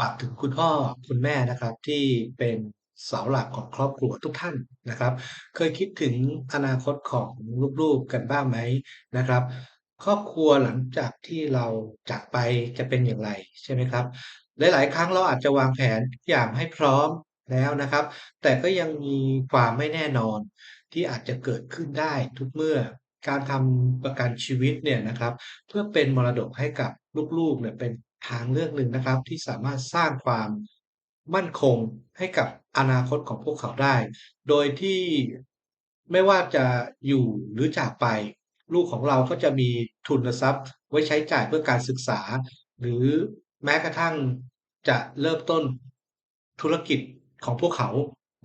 ฝากถึงคุณพ่อคุณแม่นะครับ ที่เป็นเสาหลักของครอบครัวทุกท่านนะครับ เคยคิดถึงอนาคตของลูกๆกันบ้างไหมนะครับ ครอบครัวหลังจากที่เราจากไปจะเป็นอย่างไรใช่ไหมครับ หลาย ๆ ครั้งเราอาจจะวางแผนทุกอย่างให้พร้อมแล้วนะครับ แต่ก็ยังมีความไม่แน่นอนที่อาจจะเกิดขึ้นได้ทุกเมื่อการทำประกันชีวิตเนี่ยนะครับ เพื่อเป็นมรดกให้กับลูกๆเนี่ยเป็น ทางเลือกหนึ่งนะครับ ที่สามารถสร้างความมั่นคงให้กับอนาคตของพวกเขาได้ โดยที่ไม่ว่าจะอยู่หรือจากไป ลูกของเราก็จะมีทุนทรัพย์ ไว้ใช้จ่ายเพื่อการศึกษา หรือแม้กระทั่งจะเริ่มต้นธุรกิจของพวกเขา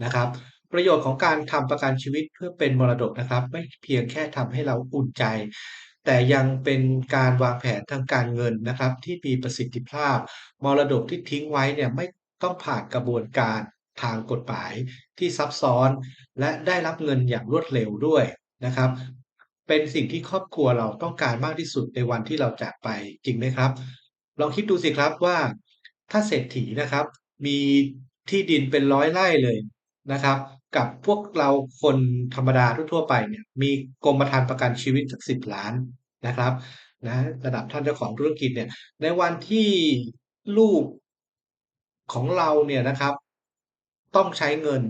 นะครับ ประโยชน์ของการทำประกันชีวิตเพื่อเป็นมรดกนะครับ ไม่เพียงแค่ทำให้เราอุ่นใจ แต่ยังเป็นการวางแผนทางการเงินนะครับ ที่มีประสิทธิภาพ มรดกที่ทิ้งไว้เนี่ยไม่ต้องผ่านกระบวนการทางกฎหมายที่ซับซ้อน และได้รับเงินอย่างรวดเร็วด้วยนะครับ เป็นสิ่งที่ครอบครัวเราต้องการมากที่สุดในวันที่เราจากไปจริงไหมครับ ลองคิดดูสิครับว่า ถ้าเศรษฐีนะครับ มีที่ดินเป็นร้อยไร่เลยนะครับ กับพวกเราคนธรรมดาทั่วๆไปเนี่ยมีกรมธรรม์ประกันชีวิตสักสิบล้านนะครับนะระดับท่านเจ้าของธุรกิจเนี่ยในวันที่ลูกของเราเนี่ยนะครับ ต้องใช้เงิน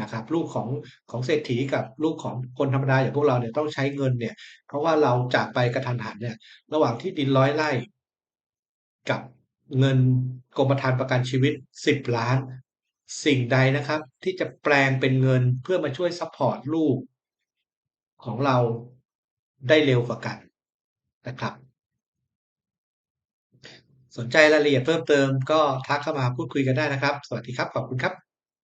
นะครับ ลูกของของเศรษฐีกับลูกของคนธรรมดาอย่างพวกเราเนี่ยต้องใช้เงินเนี่ย เพราะว่าเราจากไปกระทันหันเนี่ย ระหว่างที่ดินร้อยไร่ กับเงินกรมธรรม์ประกันชีวิตสิบล้าน สิ่งใดนะครับ ที่จะแปลงเป็นเงินเพื่อมาช่วยซัพพอร์ตลูกของเราได้เร็วกว่ากันนะครับ สนใจรายละเอียดเพิ่มเติมก็ทักเข้ามาพูดคุยกันได้นะครับ สวัสดีครับ ขอบคุณครับ